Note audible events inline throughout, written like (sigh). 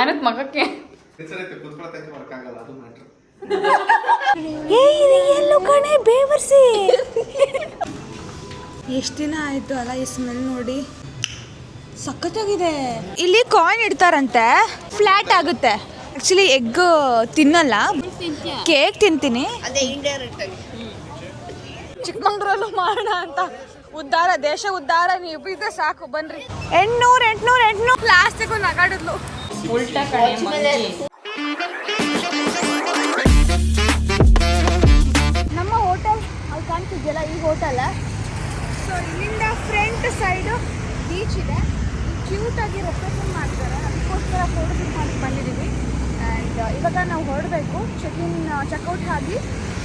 ಆನಂದ್ ಮಗಕ್ಕೆ. ಎಲ್ಲೋ ಕಣೆ ಬೇವರ್ಸಿ. ಎಷ್ಟು ದಿನ ಆಯ್ತು ಅಲ್ಲ ಈ ಸ್ಮೆಲ್ ನೋಡಿ? ಸಖತ್ತಾಗಿದೆ. ಇಲ್ಲಿ ಕಾಯಿನ್ ಇಡ್ತಾರಂತೆ. ಫ್ಲಾಟ್ ಆಗುತ್ತೆ. ಆಕ್ಚುಲಿ ಎಗ್ ತಿನ್ನಲ್ಲ. ಕೇಕ್ ತಿಂತೀನಿ. ಚಿಕ್ಕಮಂಗ್ಳೂರಲ್ಲೂ ಮಾಡೋಣ ಅಂತ. ಉದ್ಧಾರ ದೇಶ ಉದ್ಧಾರ ನೀವು ಇದ್ರೆ ಸಾಕು ಬನ್ರಿ. ಎಂಟ್ನೂರು ಎಂಟ್ನೂರು ಎಂಟ್ನೂರು. ಪ್ಲಾಸ್ಟಿಕ್ ನಗಾಡಿದ್ಲು. ಉಲ್ಟಾ ಕಡೆ. ನಮ್ಮ ಹೋಟೆಲ್ ಅಲ್ಲಿ ಕಾಣ್ತಿದ್ಯಲ್ಲ ಈ ಹೋಟೆಲ್? ಸೊ ಇಲ್ಲಿಂದ ಫ್ರಂಟ್ ಸೈಡು ಬೀಚ್ ಇದೆ. ಕ್ಯೂಟ್ ಆಗಿ ರೆಪ್ರೆಸೆಂಟ್ ಮಾಡ್ತಾರೆ. ಅದಕ್ಕೋಸ್ಕರ ಫೋಟೋ ಶೂಟ್ ಮಾಡಿ ಬಂದಿದ್ದೀವಿ. ಆ್ಯಂಡ್ ಇವಾಗ ನಾವು ಹೊರಡಬೇಕು. ಚೆಕ್ ಇನ್ ಚೆಕ್ಔಟ್ ಆಗಿ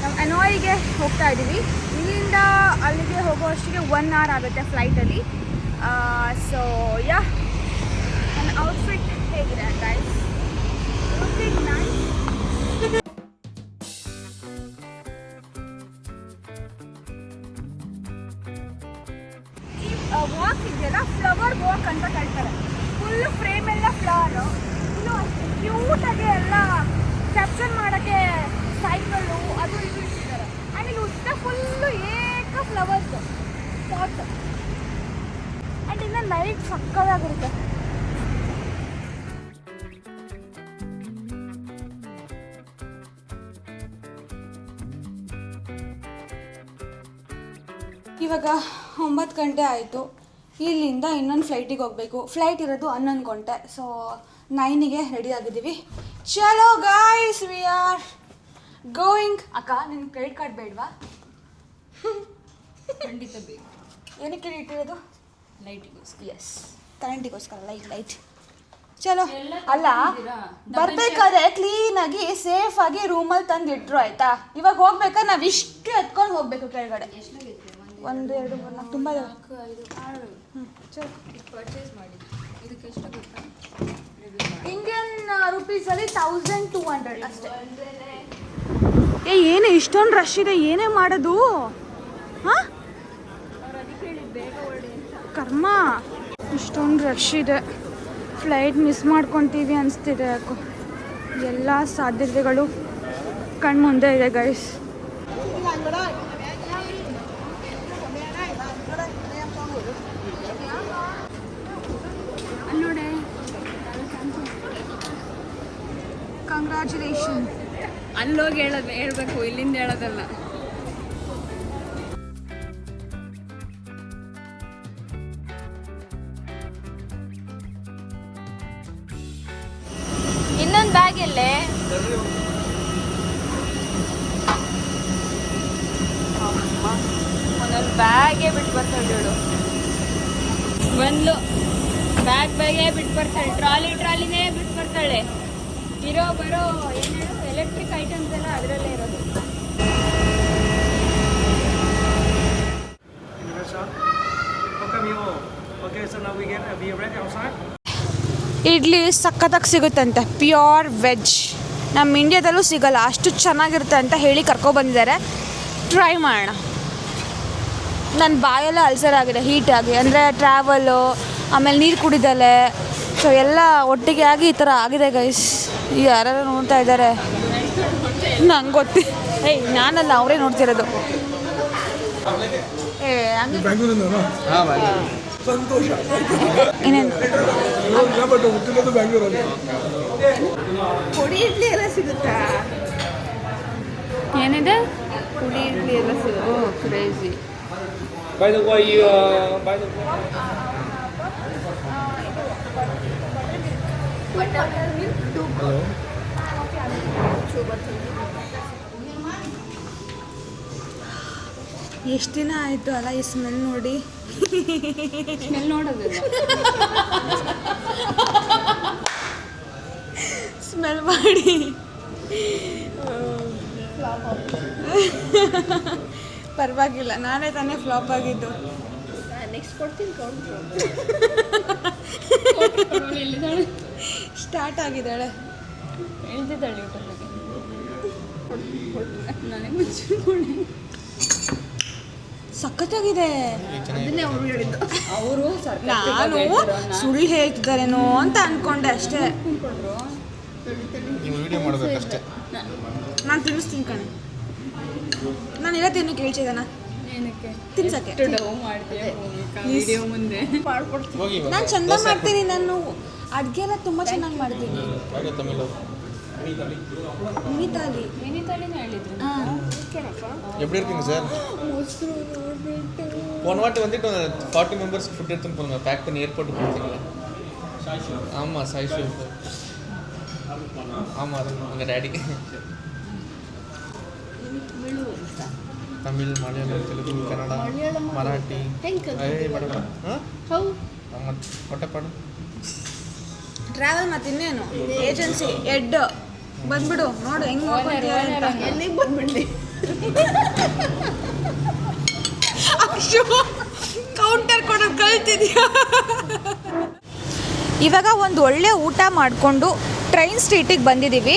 ನಾವು ಅನಾಯಿಗೆ ಹೋಗ್ತಾ ಇದ್ದೀವಿ. ಇಲ್ಲಿಂದ ಅಲ್ಲಿಗೆ ಹೋಗೋ ಅಷ್ಟಿಗೆ ಒನ್ ಅವರ್ ಆಗುತ್ತೆ ಫ್ಲೈಟಲ್ಲಿ ಸೊ ಯಾ ನನ್ನ ಔಟ್ಫಿಟ್ ಹೇಗಿದೆ ಗೈಸ್ ವಾಕ್ ಇದೆಯಲ್ಲ? ಫ್ಲವರ್ ವಾಕ್ ಅಂತ ಕರೀತಾರೆ ಫುಲ್ ಫ್ರೇಮ್ ಎಲ್ಲ ಫ್ಲವರ್ ಇನ್ನು ಅಷ್ಟು ಕ್ಯೂಟಾಗಿ ಎಲ್ಲ ಕ್ಯಾಪ್ಚರ್ ಮಾಡೋಕ್ಕೆ ಸೈಕಲ್ ಅದು ಇದು ಇಟ್ಟಿದ್ದಾರೆ. ಆಮೇಲೆ ಉದ್ದ ಫುಲ್ಲು ಏಕ ಫ್ಲವರ್ಸ್ ಪಾಟ್ ಆ್ಯಂಡ್ ಇನ್ನು ಲೈಟ್ ಸಕ್ಕದಾಗಿರುತ್ತೆ ಇವಾಗ ಒಂಬತ್ತು ಗಂಟೆ ಆಯಿತು. ಇಲ್ಲಿಂದ ಇನ್ನೊಂದು ಫ್ಲೈಟಿಗೆ ಹೋಗಬೇಕು. ಫ್ಲೈಟ್ ಇರೋದು ಹನ್ನೊಂದು ಗಂಟೆ. ಸೊ ನೈನಿಗೆ ರೆಡಿ ಆಗಿದ್ದೀವಿ. ಚಲೋ ಗಾಯ್ಸ್ ವಿ ಆರ್ ಗೋಯಿಂಗ್ ಅಕ್ಕ ನಿನ್ನ ಕ್ರೆಡಿಟ್ ಕಾರ್ಡ್ ಬೇಡವಾ? ಖಂಡಿತ ಬೇಕು. ಏನಕ್ಕೆ ಇಟ್ಟಿರೋದು? ಲೈಟಿಗೋಸ್ಕರ ಎಸ್ ಕರೆಂಟಿಗೋಸ್ಕರ ಲೈಟ್ ಲೈಟ್ ಚಲೋ ಅಲ್ಲ? ಬರ್ಬೇಕಾದ್ರೆ ಕ್ಲೀನಾಗಿ ಸೇಫ್ ಆಗಿ ರೂಮಲ್ಲಿ ತಂದು ಇಟ್ರು ಆಯ್ತಾ? ಇವಾಗ ಹೋಗ್ಬೇಕಾದ್ರೆ ನಾವು ಇಷ್ಟು ಎತ್ಕೊಂಡು ಹೋಗ್ಬೇಕು ಕೆಳಗಡೆ. ಒಂದು ಎರಡು ಮೂರು ನಾಲ್ಕು ತುಂಬ ನಾಲ್ಕು ಐದು ಆರು. ಹ್ಞೂ ಚಲೋ ಇದು ಪರ್ಚೇಸ್ ಮಾಡಿ. ಇದಕ್ಕೆ ಎಷ್ಟು ಗೊತ್ತಾ? ಇಂಡಿಯನ್ ರುಪೀಸಲ್ಲಿ ತೌಸಂಡ್ ಟೂ ಹಂಡ್ರೆಡ್ ಅಷ್ಟೇ. ಏ ಏನೇ ಇಷ್ಟೊಂದು ರಶ್ ಇದೆ ಏನೇ ಮಾಡೋದು? ಹಾಂ? ಕರ್ಮ. ಇಷ್ಟೊಂದು ರಶ್ ಇದೆ. ಫ್ಲೈಟ್ ಮಿಸ್ ಮಾಡ್ಕೊತೀವಿ ಅನಿಸ್ತಿದೆ ಯಾಕೋ. ಎಲ್ಲ ಸಾಧ್ಯತೆಗಳು ಕಣ್ಮುಂದೆ ಇದೆ ಗೈಸ್ ಅಲ್ಲಿ ನೋಡಿ ಕಂಗ್ರ್ಯಾಚುಲೇಷನ್ ಅಲ್ಲೋಗಿ ಹೇಳೋದು ಹೇಳ್ಬೇಕು, ಇಲ್ಲಿಂದ ಹೇಳೋದಲ್ಲ. ಇನ್ನೊಂದು ಬ್ಯಾಗ್ ಎಲ್ಲೇ ಒಂದೊಂದು ಬ್ಯಾಗೇ ಬಿಟ್ಟು ಬರ್ತಾಳೆ ಹೇಳು ಬಂದ್ಲು ಬ್ಯಾಗ್ ಬ್ಯಾಗೇ ಬಿಟ್ಟು ಬರ್ತಾಳೆ ಟ್ರಾಲಿ ಟ್ರಾಲಿನೇ ಬಿಟ್ಟು ಬರ್ತಾಳೆ. ಇರೋ, ಬರೋ, ಏನು ಎಲೆಕ್ಟ್ರಿಕ್ ಐಟಮ್ಸ್ ಎಲ್ಲ ಅದರಲ್ಲೇ ಇರೋದು. ಇಡ್ಲಿ ಸಖತ್ತಾಗಿ ಸಿಗುತ್ತಂತೆ. ಪ್ಯೂರ್ ವೆಜ್ ನಮ್ಮ ಇಂಡಿಯಾದಲ್ಲೂ ಸಿಗಲ್ಲ. ಅಷ್ಟು ಚೆನ್ನಾಗಿರುತ್ತೆ ಅಂತ ಹೇಳಿ ಕರ್ಕೊಬಂದಿದ್ದಾರೆ ಟ್ರೈ ಮಾಡೋಣ. ನನ್ನ ಬಾಯೆಲ್ಲ ಅಲ್ಸರ್ ಆಗಿದೆ. ಹೀಟ್ ಆಗಿ. ಅಂದರೆ ಟ್ರಾವೆಲು ಆಮೇಲೆ ನೀರು ಕುಡಿದಲೆ. ಸೊ ಎಲ್ಲ ಒಟ್ಟಿಗೆ ಆಗಿ ಈ ಥರ ಆಗಿದೆ ಗೈಸ್ ಯಾರು ನೋಡ್ತಾ ಇದ್ದಾರೆ. ನಂಗೆ ಗೊತ್ತಿ ಏಯ್ ನಾನಲ್ಲ ಅವರೇ ನೋಡ್ತಿರೋದು. ಏ ಹಂಗೆ ಸಂತೋಷ. ಇನ್ನೇನು? ಹುಟ್ಟಿರೋದು ಬ್ಯಾಂಗ್ಳೂರಲ್ಲಿ ಪುಡಿ ಇಡ್ಲಿ ಎಲ್ಲ ಸಿಗುತ್ತಾ? ಏನಿದೆ? ಪುಡಿ ಇಡ್ಲಿ ಎಲ್ಲ ಸಿಗೋ crazy By the way, you uh, by the way. ಎಷ್ಟು ದಿನ ಆಯಿತು ಅಲ್ಲ ಈ ಸ್ಮೆಲ್ ನೋಡಿ? ಸ್ಮೆಲ್ ನೋಡೋದಿಲ್ಲ. ಸ್ಮೆಲ್ ಮಾಡಿ. ಪರವಾಗಿಲ್ಲ ನಾನೇ ತಾನೇ ಫ್ಲಾಪ್ ಆಗಿದ್ದು. ನೆಕ್ಸ್ಟ್ ಕೊಡ್ತೀನಿ ಸ್ಟಾರ್ಟ್ ಆಗಿದ್ದಾಳೆ. ಹೇಳ್ತಿದ್ದಾಳೆ ಯೂಟ್ಯೂಬ್ ನನಗೆ ಮುಚ್ಚಿಕೊಂಡು ಸಖತ್ತಾಗಿದೆ ಅದನ್ನೇ ಅವ್ರು ಹೇಳಿದ್ದು ಅವರು ನಾನು ಸುಳ್ಳು ಹೇಳ್ತಿದ್ದಾರೇನೋ ಅಂತ ಅನ್ಕೊಂಡೆ ಅಷ್ಟೇ ಕುಂತ್ಕೊಂಡ್ರು ವಿಡಿಯೋ ಮಾಡ್ಬೇಕಷ್ಟೇ ನಾನು ತಿನ್ನಿಸ್ತೀನಿ ಕಣೆ ನಾನು ಎಲ್ಲ ತಿನ್ನು ಕೇಳ್ತಿದ್ದಾನ ಏನಕ್ಕೆ ತಿನ್ಸಕ್ಕೆ ಡವ್ ಮಾಡ್ತೀಯ ವಿಡಿಯೋ ಮುಂದೆ ಹೋಗಿ ನಾನು ಚಂದ ಮಾಡ್ತೀನಿ ನಾನು ಅಡುಗೆ ಎಲ್ಲ ತುಂಬ ಚೆನ್ನಾಗಿ ಮಾಡ್ತೀನಿ ಹಾಗೆ ತಮಿಳು ಮಿನಿತಾಲಿ ಮಿನಿ ತಳಿನ ಹೇಳಿದ್ರು ಹಾಂ எப்படி இருக்கீங்க சார் போன வாட்டி வந்துட்டு ஃபார்ட்டி மெம்பர்ஸ்க்கு ஃபுட் எடுத்துன்னு போங்க பேக் பண்ணி ஏர்போர்ட் கொடுத்தீங்களா ஆமாம் சாய் ஷூப் ஆமாம் அது உங்கள் டேடி ತಮಿಳ್ ಮಲಯಾಳಂ ತೆಲುಗು ಕನ್ನಡ ಮರಾಠಿ ಏ ಬಡ ಹಾಂ ಆಮಾಂ ಹೊಟ್ಟೆ ಪಾಡು ಟ್ರಾವೆಲ್ ಮತ್ತೆ ಇನ್ನೇನು ಏಜೆನ್ಸಿ ಎಡ್ ಬಂದ್ಬಿಡು ನೋಡು ಹೆಂಗ್ ನೋಡ್ಕೊಂತೀಯ ಅಂತ ಎಲ್ಲಿಗೆ ಬಂದ್ಬಿಡ್ಲಿ ಕೌಂಟರ್ ಕೊಡೋದು ಕಳ್ತಿದ್ಯಾ ಇವಾಗ ಒಂದು ಒಳ್ಳೆ ಊಟ ಮಾಡಿಕೊಂಡು ಟ್ರೈನ್ ಸ್ಟ್ರೀಟಿಗೆ ಬಂದಿದ್ದೀವಿ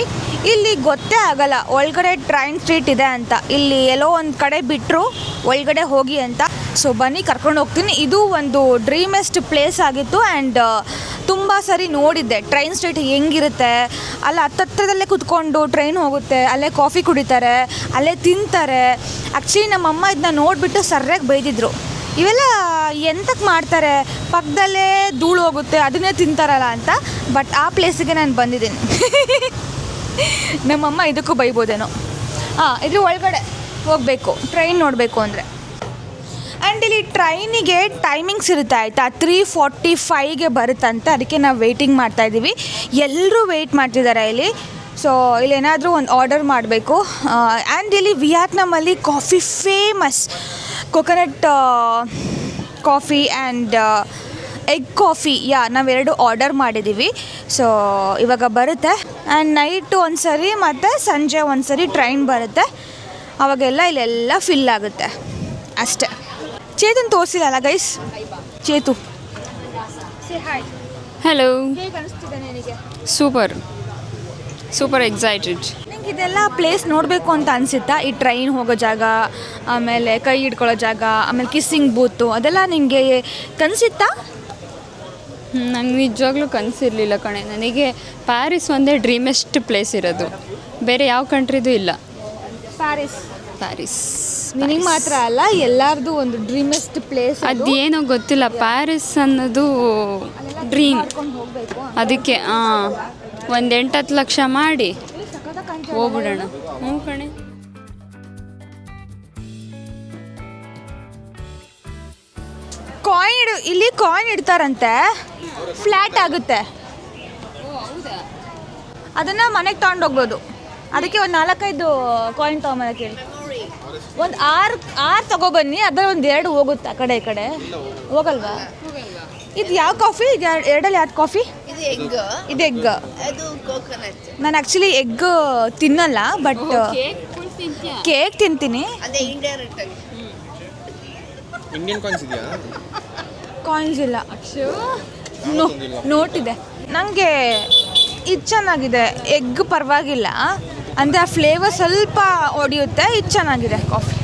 ಇಲ್ಲಿ ಗೊತ್ತೇ ಆಗಲ್ಲ, ಒಳಗಡೆ ಟ್ರೈನ್ ಸ್ಟ್ರೀಟ್ ಇದೆ ಅಂತ. ಇಲ್ಲಿ ಎಲ್ಲೋ ಒಂದು ಕಡೆ ಬಿಟ್ಟರು ಒಳಗಡೆ ಹೋಗಿ ಅಂತ. ಸೊ ಬನ್ನಿ, ಕರ್ಕೊಂಡು ಹೋಗ್ತೀನಿ. ಇದು ಒಂದು ಡ್ರೀಮೆಸ್ಟ್ ಪ್ಲೇಸ್ ಆಗಿತ್ತು ಆ್ಯಂಡ್ ತುಂಬ ಸರಿ ನೋಡಿದ್ದೆ. ಟ್ರೈನ್ ಸ್ಟೇಟ್ ಹೆಂಗಿರುತ್ತೆ? ಅಲ್ಲಿ ಹತ್ತತ್ರದಲ್ಲೇ ಕುತ್ಕೊಂಡು ಟ್ರೈನ್ ಹೋಗುತ್ತೆ, ಅಲ್ಲೇ ಕಾಫಿ ಕುಡಿತಾರೆ, ಅಲ್ಲೇ ತಿಂತಾರೆ. ಆ್ಯಕ್ಚುಲಿ ನಮ್ಮಮ್ಮ ಇದನ್ನ ನೋಡಿಬಿಟ್ಟು ಸರ್ಯಾಗಿ ಬೈದಿದ್ರು. ಇವೆಲ್ಲ ಎಂತಕ್ಕೆ ಮಾಡ್ತಾರೆ? ಪಕ್ಕದಲ್ಲೇ ಧೂಳು ಹೋಗುತ್ತೆ, ಅದನ್ನೇ ತಿಂತಾರಲ್ಲ ಅಂತ. ಬಟ್ ಆ ಪ್ಲೇಸಿಗೆ ನಾನು ಬಂದಿದ್ದೀನಿ. (laughs) ನಮ್ಮಮ್ಮ ಇದಕ್ಕೂ ಬೈಬೋದೇನೋ. ಹಾಂ ಇದ್ರ ಒಳಗಡೆ ಹೋಗಬೇಕು ಟ್ರೈನ್ ನೋಡಬೇಕು ಅಂದರೆ. ಆ್ಯಂಡ್ ಇಲ್ಲಿ ಟ್ರೈನಿಗೆ ಟೈಮಿಂಗ್ಸ್ ಇರುತ್ತೆ, ಆಯಿತಾ? ತ್ರೀ ಫಾರ್ಟಿ ಫೈವ್ಗೆ ಬರುತ್ತಂತೆ ಅದಕ್ಕೆ ನಾವು ವೆಯ್ಟಿಂಗ್ ಮಾಡ್ತಾ ಇದ್ದೀವಿ. ಎಲ್ಲರೂ ವೆಯ್ಟ್ ಮಾಡ್ತಿದ್ದಾರೆ ಇಲ್ಲಿ. ಸೊ ಇಲ್ಲೇನಾದರೂ ಒಂದು ಆರ್ಡರ್ ಮಾಡಬೇಕು. ಆ್ಯಂಡ್ ಇಲ್ಲಿ ವಿಯತ್ನಾಮಲ್ಲಿ coffee famous coconut coffee and egg coffee yeah, ನಾವೆರಡು order ಮಾಡಿದ್ದೀವಿ. ಸೊ ಇವಾಗ ಬರುತ್ತೆ. ಆ್ಯಂಡ್ ನೈಟು ಒಂದು ಸರಿ ಮತ್ತು ಸಂಜೆ ಒಂದು ಸರಿ ಟ್ರೈನ್ ಬರುತ್ತೆ. ಅವಾಗೆಲ್ಲ ಇಲ್ಲೆಲ್ಲ ಫಿಲ್ ಆಗುತ್ತೆ. ಅಷ್ಟೇ. ಚೇತನ್ ತೋರಿಸಿಲ್ಲ ಅಲ್ಲ guys Chetu hi hello super super excited ನಿಮ್ಗೆ ಇದೆಲ್ಲ ಪ್ಲೇಸ್ ನೋಡಬೇಕು ಅಂತ ಅನಿಸುತ್ತಾ? ಈ ಟ್ರೈನ್ ಹೋಗೋ ಜಾಗ ಆಮೇಲೆ ಕೈ ಹಿಡ್ಕೊಳ್ಳೋ ಜಾಗ ಆಮೇಲೆ ಕಿಸ್ಸಿಂಗ್ ಬೂತು ಅದೆಲ್ಲ ನಿಮಗೆ ಕನಸಿತ್ತಾ? ನಂಗೆ ನಿಜವಾಗ್ಲೂ ಕನಸಿರಲಿಲ್ಲ ಕಣೆ. ನನಗೆ ಪ್ಯಾರಿಸ್ ಒಂದೇ ಡ್ರೀಮೆಸ್ಟ್ ಪ್ಲೇಸ್ ಇರೋದು. ಬೇರೆ ಯಾವ ಕಂಟ್ರಿದು ಇಲ್ಲ. Paris Paris. ನಿನಗೆ ಮಾತ್ರ ಅಲ್ಲ ಎಲ್ಲಾರ್ದು ಒಂದು ಡ್ರೀಮೆಸ್ಟ್ ಪ್ಲೇಸ್ ಅದೇನೋ ಗೊತ್ತಿಲ್ಲ ಪ್ಯಾರಿಸ್ ಅನ್ನೋದು ಡ್ರೀಮ್ ಅದಕ್ಕೆ ಹಾಂ ಒಂದು ಎಂಟತ್ತು ಲಕ್ಷ ಮಾಡಿ. ಹೋಗ್ಬಿಡೋಣ. ಹ್ಞೂ ಕಣೆ. ಕಾಯಿನ್ ಇಡು ಇಲ್ಲಿ ಕಾಯಿನ್ ಇಡ್ತಾರಂತೆ. ಫ್ಲ್ಯಾಟ್ ಆಗುತ್ತೆ. ಅದನ್ನು ಮನೆಗೆ ತೊಗೊಂಡೋಗ್ಬೋದು ಅದಕ್ಕೆ ಒಂದು ನಾಲ್ಕೈದು ಕಾಯಿನ್ ತೊಗೊಂಬೋದಕ್ಕೆ ಹೇಳಿ. ಒಂದು ಆರು ಆರು ತಗೊಬನ್ನಿ ಅದ್ರ ಒಂದು ಎರಡು ಹೋಗುತ್ತೆ ಆ ಕಡೆ? ಈ ಕಡೆ ಹೋಗಲ್ವಾ? ಇದು ಯಾವ ಕಾಫಿ ಇದು ಎರಡಲ್ಲಿ ಯಾವ್ದು ಕಾಫಿ ಇದು ಎಗ್ ಇದು ಎಗ್ ಅದು ಕೋಕೋನಟ್ ನಾನು ಆ್ಯಕ್ಚುಲಿ ಎಗ್ ತಿನ್ನಲ್ಲ ಬಟ್ ಕೇಕ್ ತಿಂತೀನಿ. ಅದೇ ಇಂಡೈರೆಕ್ಟ್ ಆಗಿ. ಇಂಡಿಯನ್ ಕಾಯಿನ್ಸ್ ಇದೆಯಾ? ಕಾಯಿನ್ಸ್ ಇಲ್ಲ. ನೋಟಿದೆ ನೋಟ್ ಇದೆ. ನನಗೆ ಇದು ಚೆನ್ನಾಗಿದೆ. ಎಗ್ ಪರವಾಗಿಲ್ಲ. ಅಂದರೆ ಆ ಫ್ಲೇವರ್ ಸ್ವಲ್ಪ ಹೊಡಿಯುತ್ತೆ ಇದು ಚೆನ್ನಾಗಿದೆ ಕಾಫಿ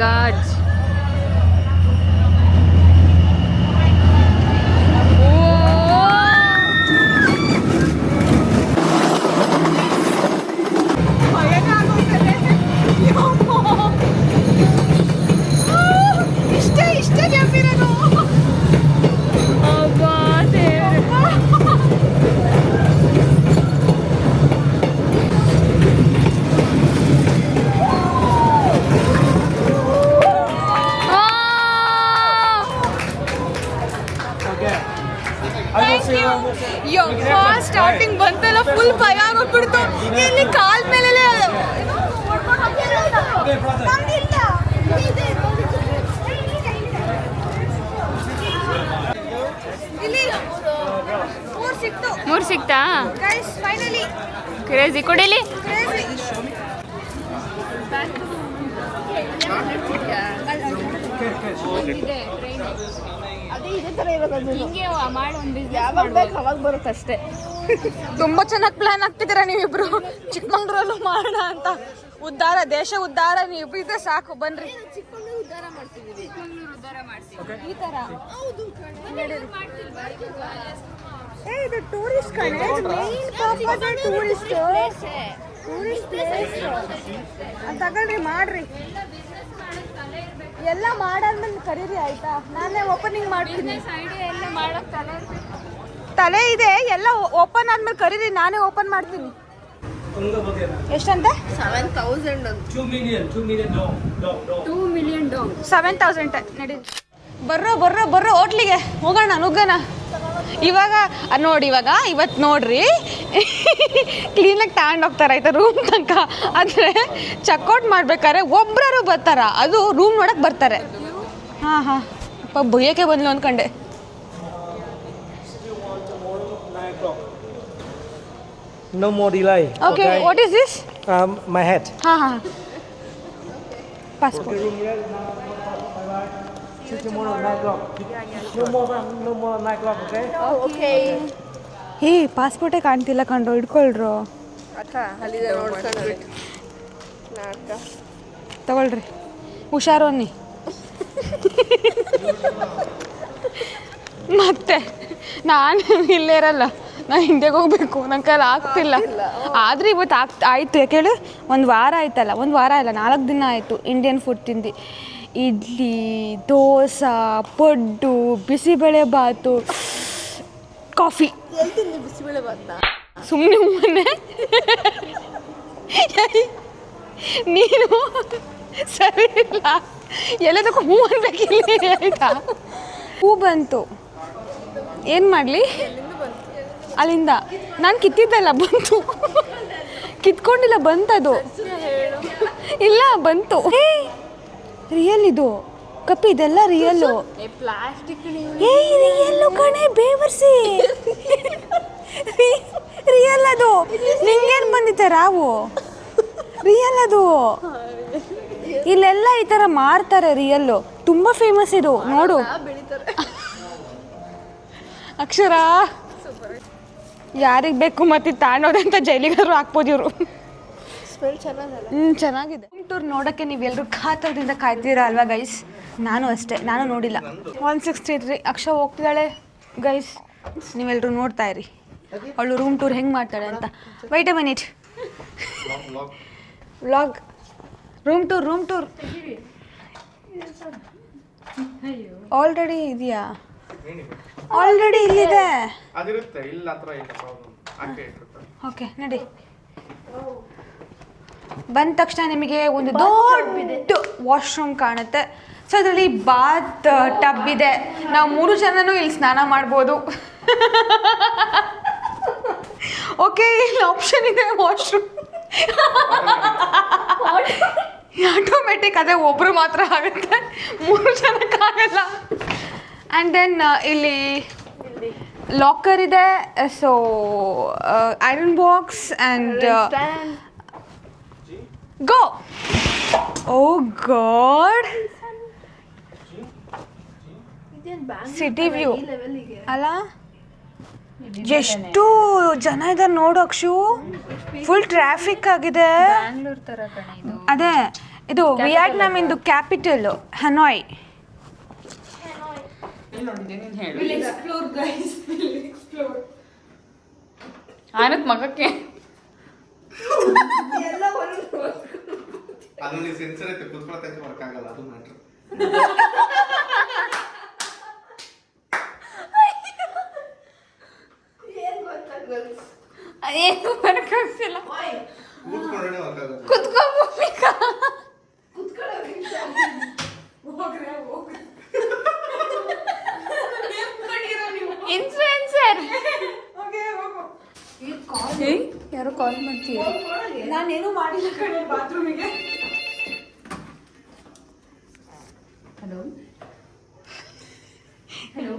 god. ಬಿಸ್ನೆಸ್ ಯಾವಾಗ ಬೇಕು ಅವಾಗ ಬರುತ್ತೆ ಅಷ್ಟೇ. ತುಂಬಾ ಚೆನ್ನಾಗಿ ಪ್ಲಾನ್ ಆಗ್ತಿದ್ದೀರಾ ನೀವಿಬ್ರು? ಚಿಕ್ಕಮಂಗ್ಳೂರಲ್ಲೂ ಮಾಡೋಣ ಅಂತ. ಉದ್ಧಾರ ದೇಶ ಉದ್ಧಾರ ನೀವು ಇದ್ರೆ ಸಾಕು ಬನ್ರಿ. ಚಿಕ್ಕಮಗಳೂರು ಉದ್ಧಾರ ಮಾಡ್ತಿದ್ದೀವಿ ಚಿಕ್ಕಮಂಗ್ಳೂರು ಉದ್ದಾರ ಮಾಡ್ತೀವಿ ಈ ತರ? ಏ ಇದು ಟೂರಿಸ್ಟ್ ಕಣೆ. Main purpose tourist tourist place ತಗೊಳ್ರಿ ಮಾಡ್ರಿ. ಎಲ್ಲ ಮಾಡಾದ್ಮೇಲೆ ಕರೀರಿ ಆಯ್ತಾ? ನಾನೇ ಓಪನಿಂಗ್ ಮಾಡ್ತೀನಿ. ತಲೆ ತಲೆ ಇದೆ ಎಲ್ಲ ಓಪನ್ ಆದ್ಮೇಲೆ ಕರೀರಿ ನಾನೇ ಓಪನ್ ಮಾಡ್ತೀನಿ. ಎಷ್ಟಂತೆ? ಸೆವೆನ್ ತೌಸಂಡ್ ಅಂತ. ಟೂ ಮಿಲಿಯನ್ ಸೆವೆನ್ ತೌಸಂಡ್ ನಡಿ ಬರ್ರೋ ಬರ್ರೋ ಬರ್ರೋ ಹೋಟ್ಲಿಗೆ ಹೋಗೋಣ ನುಗ್ಗಣ. ಇವಾಗ ನೋಡಿ ಇವಾಗ ಇವತ್ತು ನೋಡ್ರಿ. ಕ್ಲೀನಾಗಿ ತಗೊಂಡು ಹೋಗ್ತಾರೆ ಆಯ್ತಾ ರೂಮ್ ತನಕ. ಆದರೆ ಚೆಕ್ಔಟ್ ಮಾಡ್ಬೇಕಾದ್ರೆ ಒಬ್ರಾರು ಬರ್ತಾರ. ಅದು ರೂಮ್ ನೋಡಕ್ಕೆ ಬರ್ತಾರೆ. ಹಾಂ ಹಾಂ. ಅಪ್ಪ ಬೊಯ್ಯಕ್ಕೆ ಬಂದ್ಲು ಅಂದ್ಕೊಂಡೆ. No more delay. Okay what is this? Um, my hat. Ha, ಹಾಂ. Passport See you tomorrow nine o'clock. No more, no more nine o'clock. Okay. Okay ಏ ಪಾಸ್ಪೋರ್ಟೇ ಕಾಣ್ತಿಲ್ಲ ಕಂಡು ಇಟ್ಕೊಳ್ರು ಅಕ್ಕ ಅಲ್ಲಿದೆ ನೋಡ್ಕೊಂಡ್ಬಿಟ್ಟು ನಾಟಕ ತಗೊಳ್ರಿ. ಹುಷಾರು ಅನ್ನಿ. ಮತ್ತೆ ನಾನು ಇಲ್ಲೇ ಇರಲ್ಲ. ನಾನು ಹಿಂದೆಗೆ ಹೋಗ್ಬೇಕು. ನನ್ನ ಕೈಲಿ ಆಗ್ತಿಲ್ಲ. ಆದ್ರೆ ಇವತ್ತು ಆಗ್ ಆಯಿತು. ಯಾಕೆ ಹೇಳು? ಒಂದು ವಾರ ಆಯ್ತಲ್ಲ ಒಂದು ವಾರ ಇಲ್ಲ ನಾಲ್ಕು ದಿನ ಆಯಿತು. ಇಂಡಿಯನ್ ಫುಡ್ ತಿಂದು. ಇಡ್ಲಿ ದೋಸೆ ಪಡ್ಡು ಬಿಸಿಬೇಳೆ ಬಾತು ಕಾಫಿ. ಬಿಸಿಬೇಳೆ ಬಾತ ಸುಮ್ಮನೆ ಮೊನ್ನೆ ನೀನು ಸರಿ ಇಲ್ಲ. ಎಲ್ಲದಕ್ಕೂ ಹೂ ಅನ್ಬೇಕಿಲ್ಲ ಆಯ್ತಾ? ಹೂ ಬಂತು. ಏನು ಮಾಡಲಿ? ಅಲ್ಲಿಂದ. ನಾನು ಕಿತ್ತಿದ್ದಲ್ಲ ಬಂತು. ಕಿತ್ಕೊಂಡಿಲ್ಲ ಬಂತದು. ಇಲ್ಲ ಬಂತು. ರಿಯಲ್ ಇದು. ಕಪ್ಪ ಇದೆಲ್ಲ ರಿಯಲ್ ಪ್ಲಾಸ್ಟಿಕ್ ಏ ರಿಯಲ್ಲು ಕಣೆ ಬೇವರ್ಸಿ. ರಿಯಲ್ ಅದು. ನಿಂಗೇನ್ ಬಂದಿತ್ತೆ ರಾವು? ರಿಯಲ್ ಅದು. ಇಲ್ಲೆಲ್ಲ ಈ ತರ ಮಾರ್ತಾರೆ ರಿಯಲ್ಲು ತುಂಬಾ ಫೇಮಸ್ ಇದು. ನೋಡು. ಅಕ್ಷರ. ಯಾರಿಗೆ ಬೇಕು ಮತ್ತೆ ತಾಣೋದಂತ ಜೈಲಿಗಾರು ಹಾಕ್ಬೋದು ಇವರು. ಸ್ಮೆಲ್ ಚೆನ್ನಾಗಲ್ಲ ಹ್ಮ್ ಚೆನ್ನಾಗಿದೆ. ಟೂರ್ ನೋಡೋಕ್ಕೆ ನೀವೆಲ್ಲರೂ ಕಾತರದಿಂದ ಕಾಯ್ತೀರಾ ಅಲ್ವಾ ಗೈಸ್ ನಾನು ಅಷ್ಟೇ ನಾನು ನೋಡಿಲ್ಲ. ಒನ್ ಸಿಕ್ಸ್ಟಿ ತ್ರೀ ಅಕ್ಷ ಹೋಗ್ತಿದ್ದಾಳೆ ಗೈಸ್ ನೀವೆಲ್ಲರೂ ನೋಡ್ತಾ ಇರಿ. ಅವಳು ರೂಮ್ ಟೂರ್ ಹೆಂಗೆ ಮಾಡ್ತಾಳೆ ಅಂತ. Wait a minute vlog room tour room tour already ಇದೆಯಾ? ಆಲ್ರೆಡಿ ಇಲ್ಲಿದೆ ಓಕೆ ನಡಿ. ಬಂದ ತಕ್ಷಣ ನಿಮಗೆ ಒಂದು ದೊಡ್ಡ ವಾಶ್ರೂಮ್ ಕಾಣುತ್ತೆ. ಸೊ ಅದರಲ್ಲಿ ಬಾತ್ ಟಬ್ ಇದೆ. ನಾವು ಮೂರು ಜನನೂ ಇಲ್ಲಿ ಸ್ನಾನ ಮಾಡ್ಬೋದು. ಓಕೆ ಇಲ್ಲಿ ಆಪ್ಷನ್ ಇದೆ ವಾಶ್ರೂಮ್ ಆಟೋಮೆಟಿಕ್ ಅದೇ ಒಬ್ರು ಮಾತ್ರ ಆಗುತ್ತೆ. ಮೂರು ಜನಕ್ಕಾಗಲ್ಲ ಆ್ಯಂಡ್ ದೆನ್ ಇಲ್ಲಿ ಲಾಕರ್ ಇದೆ. So iron box and go oh god city view ಅಲ್ಲ? ಎಷ್ಟು ಜನ ಇದ್ದಾರೆ ನೋಡು ಅಕ್ಷು. ಫುಲ್ ಟ್ರಾಫಿಕ್ ಆಗಿದೆ. ಅದೇ ಇದು ವಿಯಟ್ನಾಮ್ ಇಂದು ಕ್ಯಾಪಿಟಲ್ ಹನೋಯ್. ಆನತ್ ಮಗಕ್ಕೆ. (laughs) ಅದರಲ್ಲಿ ಸೆನ್ಸರ್ ಐತೆ ಕುತ್ಕೊಳಕ್ಕೆ ವರ್ಕ್ ಆಗಲ್ಲ ಅದು ಮ್ಯಾಟ್ರ್ (laughs) ಏನು ಬರಕಾಗ್ತಿಲ್ಲ ಕೂತ್ಕೊಂಡ್ರೆ ವರ್ಕ್ ಆಗಲ್ಲ ಕುತ್ಕೋಬೋಕ ಇನ್ಫ್ಲುಯೆನ್ಸರ್ ಯಾರೋ ಕಾಲ್ ಮಾಡ್ತೀವಿ ನಾನೇನು ಮಾಡಿಲ್ಲ ಕಣೆ ಬಾತ್ರೂಮಿಗೆ ಹಲೋ ಹಲೋ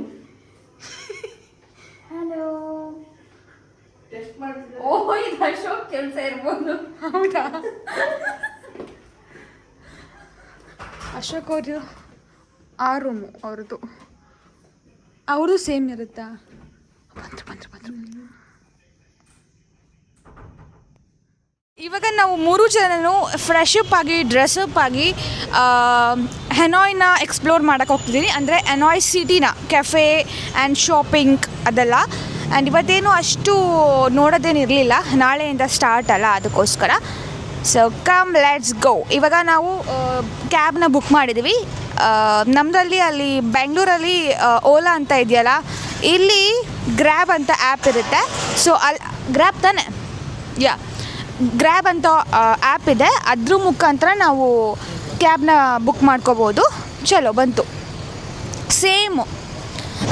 ಹಲೋ ಓ ಇದು ಅಶೋಕ್ ಕೆಲಸ ಇರ್ಬೋದು. ಹೌದಾ? (laughs) ಅಶೋಕ್ ಅವರು ಆ ರೂಮು ಅವ್ರದ್ದು. ಅವರು ಸೇಮ್ ಇರುತ್ತಾ? ಬಂದ್ರು ಬಂದ್ರು ಬಂದ್ರು. ಇವಾಗ ನಾವು ಮೂರು ಜನನು ಫ್ರೆಶ್ ಅಪ್ ಆಗಿ ಡ್ರೆಸ್ ಅಪ್ ಆಗಿ ಹೆನಾಯ್ನ ಎಕ್ಸ್ಪ್ಲೋರ್ ಮಾಡೋಕ್ಕೆ ಹೋಗ್ತಿದ್ದೀನಿ ಅಂದರೆ ಎನಾಯ್ ಸಿಟಿನ ಕೆಫೆ ಆ್ಯಂಡ್ ಶಾಪಿಂಗ್ ಅದೆಲ್ಲ. ಆ್ಯಂಡ್ ಇವತ್ತೇನು ಅಷ್ಟು ನೋಡೋದೇನಿರಲಿಲ್ಲ. ನಾಳೆಯಿಂದ ಸ್ಟಾರ್ಟ್ ಅಲ್ಲ ಅದಕ್ಕೋಸ್ಕರ. ಸೊ ಕಮ್ ಲೆಟ್ಸ್ ಗೋ ಇವಾಗ ನಾವು ಕ್ಯಾಬ್ನ ಬುಕ್ ಮಾಡಿದ್ವಿ. ನಮ್ಮದಲ್ಲಿ ಅಲ್ಲಿ ಬೆಂಗಳೂರಲ್ಲಿ ಓಲಾ ಅಂತ ಇದೆಯಲ್ಲ, ಇಲ್ಲಿ ಗ್ರ್ಯಾಬ್ ಅಂತ ಆ್ಯಪ್ ಇರುತ್ತೆ. ಸೊ ಅಲ್ಲಿ ಗ್ರ್ಯಾಬ್ ತಾನೆ? ಯಾ ಗ್ರ್ಯಾಬ್ ಅಂತ ಆ್ಯಪ್ ಇದೆ. ಅದ್ರ ಮುಖಾಂತರ ನಾವು ಕ್ಯಾಬ್ನ ಬುಕ್ ಮಾಡ್ಕೋಬೋದು. ಚಲೋ, ಬಂತು. ಸೇಮು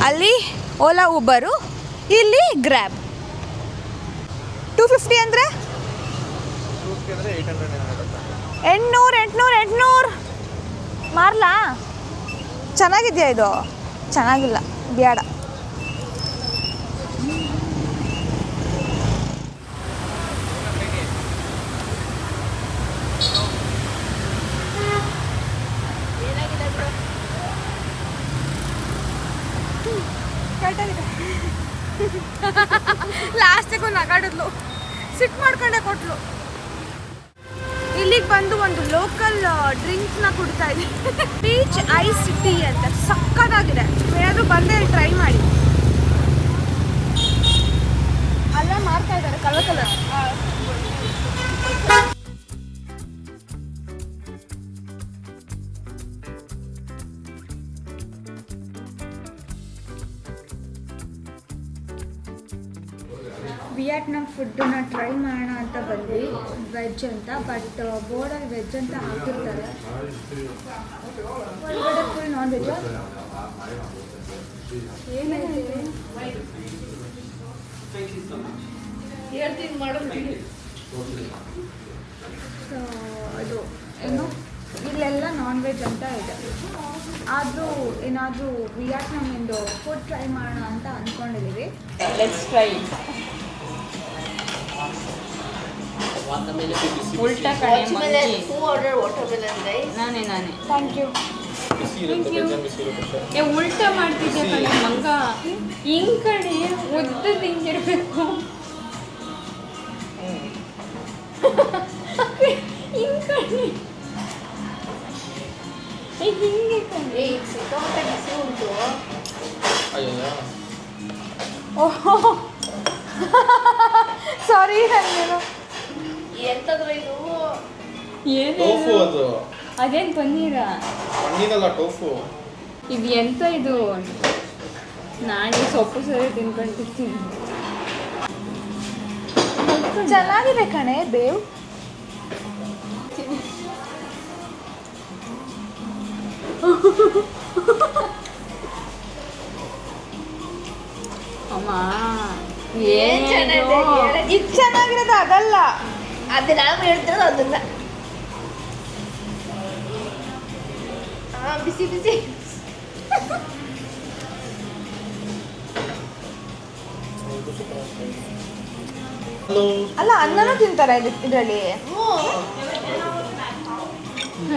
ಅಲ್ಲಿ ಓಲಾ ಊಬರು ಇಲ್ಲಿ ಗ್ರ್ಯಾಬ್ ಟೂ ಫಿಫ್ಟಿ ಅಂದರೆ? ಎಂಟುನೂರು ಎಂಟುನೂರು ಎಂಟುನೂರು. ಮಾರ್ಲಾ? ಚೆನ್ನಾಗಿದೆಯಾ ಇದು? ಚೆನ್ನಾಗಿಲ್ಲ ಬೇಡ ಒಂದು ನಗಾಡಿದ್ಲು. ಸಿಟ್ ಮಾಡ್ಕೊಂಡೆ ಕೊಟ್ಲು. ಇಲ್ಲಿಗೆ ಬಂದು ಒಂದು ಲೋಕಲ್ ಡ್ರಿಂಕ್ಸ್ನ ಕುಡ್ತಾ ಇದ್ದೀನಿ ಬೀಚ್ ಐಸ್ ಟೀ ಅಂತ. ಸಕ್ಕತ್ತಾಗಿದೆ. ಏನಾದರೂ ಬಂದೆ ಟ್ರೈ ಮಾಡಿ. ಅಲ್ಲ ಮಾಡ್ತಾ ಇದ್ದಾರೆ ಕಲರ್ ಕಲರ್ ವಿಯಟ್ನಾಮ್ ಫುಡ್ಡನ್ನ ಟ್ರೈ ಮಾಡೋಣ ಅಂತ ಬಂದ್ವಿ. ವೆಜ್ ಅಂತ ಬಟ್ ಬೋರ್ಡಲ್ಲಿ ವೆಜ್ ಅಂತ ಹಾಕಿರ್ತಾರೆ. ಒಳಗಡೆ ಫುಲ್ ನಾನ್ ವೆಜ್ ಸೊ ಅದು ಏನು? ಇಲ್ಲೆಲ್ಲ ನಾನ್ ವೆಜ್ ಅಂತ ಇದೆ. ಆದರೂ ಏನಾದರೂ ವಿಯಟ್ನಾಮಿಂದು ಫುಡ್ ಟ್ರೈ ಮಾಡೋಣ ಅಂತ ಅಂದ್ಕೊಂಡಿದ್ದೀವಿ ಉಲ್ಟಾ ಕಡೆ ಮಂಕಿ. Who ordered watermelon? ನಾನೇ ನಾನೇ. ಥ್ಯಾಂಕ್ ಯು ಏ ಉಲ್ಟಾ ಮಾಡ್ತಿದ್ದೆ ಕಣೆ ಮಂಗ? ಹಿಂಗ್ ಕಡೆ ಉದ್ದ ತಿಂದಿರ್ಬೇಕು ಹಿಂಗ್ ಕಣೆ. ಏ ಹಿಂಗೆ ಕಣೆ. ಏ, ಇದು ಸಿಕ್ಕಾಪಟ್ಟೆ ಬಿಸಿ ಉಂಟು. ಓಹೋ. (laughs) ಸಾರಿ ನನಗೇನು ಎಂತದ್ರ ಇದು? ಟೋಫು ಅದು. ಅದೇನ್ ಪನ್ನೀರ? ಮಣ್ಣಿನಲ್ಲ ಟೋಫು. ಇದು ಎಂತ ಇದು? ನಾನು ಸೊಪ್ಪು ಸರಿ ತಿನ್ಕೊಂಡಿರ್ತೀನಿ. ಚೆನ್ನಾಗಿದೆ ಕಣೆ ಬೇವ್. ಅಮ್ಮ ಏನ್ ಚೆನ್ನಾಗಿದೆ. ಇದು ಚೆನ್ನಾಗಿರೋದು ಅದಲ್ಲ. ಅದು ನಾನು ಹೇಳ್ತಿರೋದು ಅದನ್ನ. ಹಾ ಬಿಸಿ ಬಿಸಿ. ಅಲ್ಲ ಅನ್ನನೂ ತಿಂತಾರೆ ಇದರಲ್ಲಿ. ಹ್ಞೂ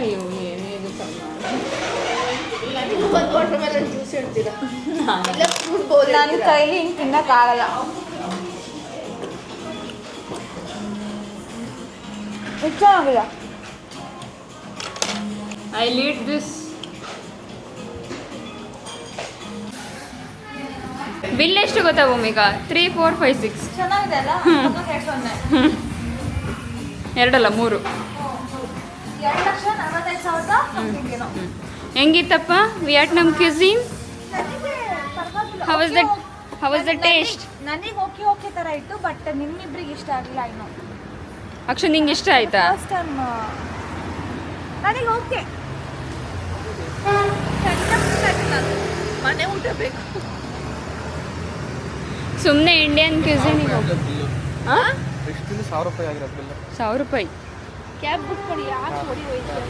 ಅಯ್ಯೋ ಏನಿದು ನಾನು ಕೈಲಿ ಹಿಂಗೆ ತಿನ್ನಕ್ಕಾಗಲ್ಲ. ಇದು ಚೆನ್ನಾಗಿದೆ ಐ ಲೀಡ್ ದಿಸ್ ಬಿಲ್ ಎಷ್ಟು ಗೊತ್ತಾ Bhoomika? Three four five six ಚೆನ್ನಾಗಿದೆ ಅಲ್ಲ? (laughs) ಎರಡಲ್ಲ ಮೂರು. ಹೆಂಗಿತ್ತಪ್ಪ? Vietnam cuisine house the house the taste ನನಗೆ ಓಕೆ ಓಕೆ ಥರ ಇತ್ತು ಬಟ್ ನಿಮ್ಮಿಬ್ರಿಗೆ ಇಷ್ಟ ಆಗಲಿಲ್ಲ ಇನ್ನು. ಅಕ್ಷು ನಿಂಗೆ ಇಷ್ಟ ಆಯ್ತಾ? ಫಸ್ಟ್ ಟೈಮ್ ನನಗೆ ಓಕೆ ಮನೆ ಊಟ ಬೇಕು. ಸುಮ್ಮನೆ ಇಂಡಿಯನ್ ಕ್ಯೂಸಿನಿಗೆ ಹಾಂ ಸಾವಿರ ರೂಪಾಯಿ ಸಾವಿರ ರೂಪಾಯಿ. ಕ್ಯಾಬ್ ಬುಕ್ ಮಾಡಿ ಯಾಕೆ ಹೊಡಿ ಹೋಯ್ತು